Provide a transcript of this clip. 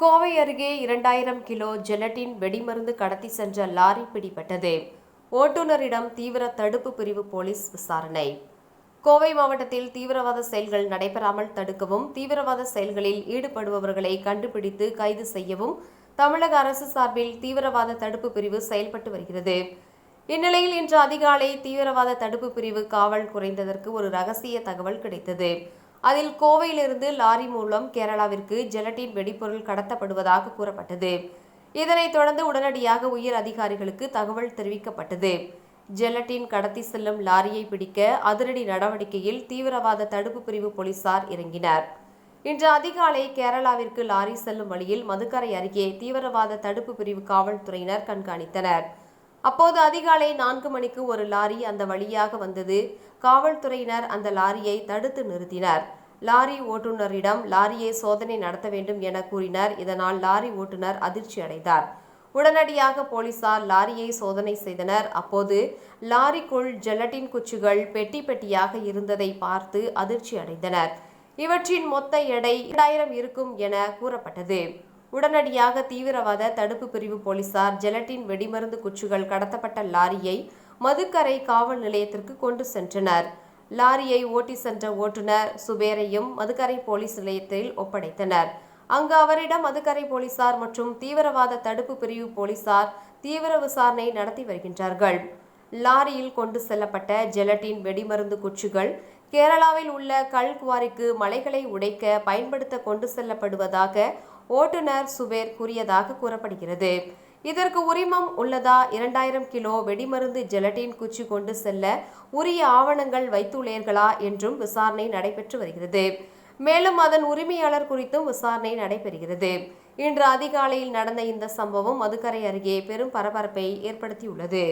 கோவை அருகே இரண்டாயிரம் kilo gelatin வெடிமருந்து கடத்தி சென்ற லாரி பிடிபட்டது. ஓட்டுநரிடம் தீவிர தடுப்பு பிரிவு போலீஸ் விசாரணை. கோவை மாவட்டத்தில் தீவிரவாத செயல்கள் நடைபெறாமல் தடுக்கவும் தீவிரவாத செயல்களில் ஈடுபடுபவர்களை கண்டுபிடித்து கைது செய்யவும் தமிழக அரசு சார்பில் தீவிரவாத தடுப்பு பிரிவு செயல்பட்டு வருகிறது. இந்நிலையில் இன்று அதிகாலை தீவிரவாத தடுப்பு பிரிவு காவல் குறைந்ததற்கு ஒரு ரகசிய தகவல் கிடைத்தது. அதில் கோவையிலிருந்து லாரி மூலம் கேரளாவிற்கு ஜெலட்டின் வெடிபொருள் கடத்தப்படுவதாக கூறப்பட்டது. இதனைத் தொடர்ந்து உடனடியாக உயர் அதிகாரிகளுக்கு தகவல் தெரிவிக்கப்பட்டது. ஜெலட்டின் கடத்தி செல்லும் லாரியை பிடிக்க அதிரடி நடவடிக்கையில் தீவிரவாத தடுப்பு பிரிவு போலீசார் இறங்கினர். இன்று அதிகாலை கேரளாவிற்கு லாரி செல்லும் வழியில் மதுக்கரை அருகே தீவிரவாத தடுப்பு பிரிவு காவல்துறையினர் கண்காணித்தனர். அப்போது அதிகாலை நான்கு மணிக்கு ஒரு லாரி அந்த வழியாக வந்தது. காவல்துறையினர் அந்த லாரியை தடுத்து நிறுத்தினர். லாரி ஓட்டுநரிடம் லாரியை சோதனை நடத்த வேண்டும் என கூறினர். இதனால் லாரி ஓட்டுநர் அதிர்ச்சி அடைந்தார். உடனடியாக போலீசார் லாரியை சோதனை செய்தனர். அப்போது லாரிக்குள் ஜெலட்டின் குச்சிகள் பெட்டி பெட்டியாக இருந்ததை பார்த்து அதிர்ச்சி அடைந்தனர். இவற்றின் மொத்த எடை இரண்டாயிரம் இருக்கும் என கூறப்பட்டது. உடனடியாக தீவிரவாத தடுப்பு பிரிவு போலீசார் ஜெலட்டின் வெடிமருந்து குச்சிகள் கடத்தப்பட்ட லாரியை மதுக்கரை காவல் நிலையத்திற்கு கொண்டு சென்றனர். லாரியை ஓட்டி சென்ற ஓட்டுநர் சுபேரையும் மதுக்கரை போலீஸ் நிலையத்தில் ஒப்படைத்தனர். அங்கு அவரிடம் மதுக்கரை போலீசார் மற்றும் தீவிரவாத தடுப்பு பிரிவு போலீசார் தீவிர விசாரணை நடத்தி வருகின்றார்கள். லாரியில் கொண்டு செல்லப்பட்ட ஜெலட்டின் வெடிமருந்து குச்சிகள் கேரளாவில் உள்ள கல்குவாரிக்கு மலைகளை உடைக்க பயன்படுத்த கொண்டு செல்லப்படுவதாக ஓட்டுநர் சுபேர் கூறியதாக கூறப்படுகிறது. இதற்கு உரிமம் உள்ளதா? இரண்டாயிரம் கிலோ வெடிமருந்து ஜெலட்டின் குச்சி கொண்டு செல்ல உரிய ஆவணங்கள் வைத்துள்ளீர்களா என்றும் விசாரணை நடைபெற்று வருகிறது. மேலும் அதன் உரிமையாளர் குறித்தும் விசாரணை நடைபெறுகிறது. இன்று அதிகாலையில் நடந்த இந்த சம்பவம் மதுக்கரை அருகே பெரும் பரபரப்பை ஏற்படுத்தியுள்ளது.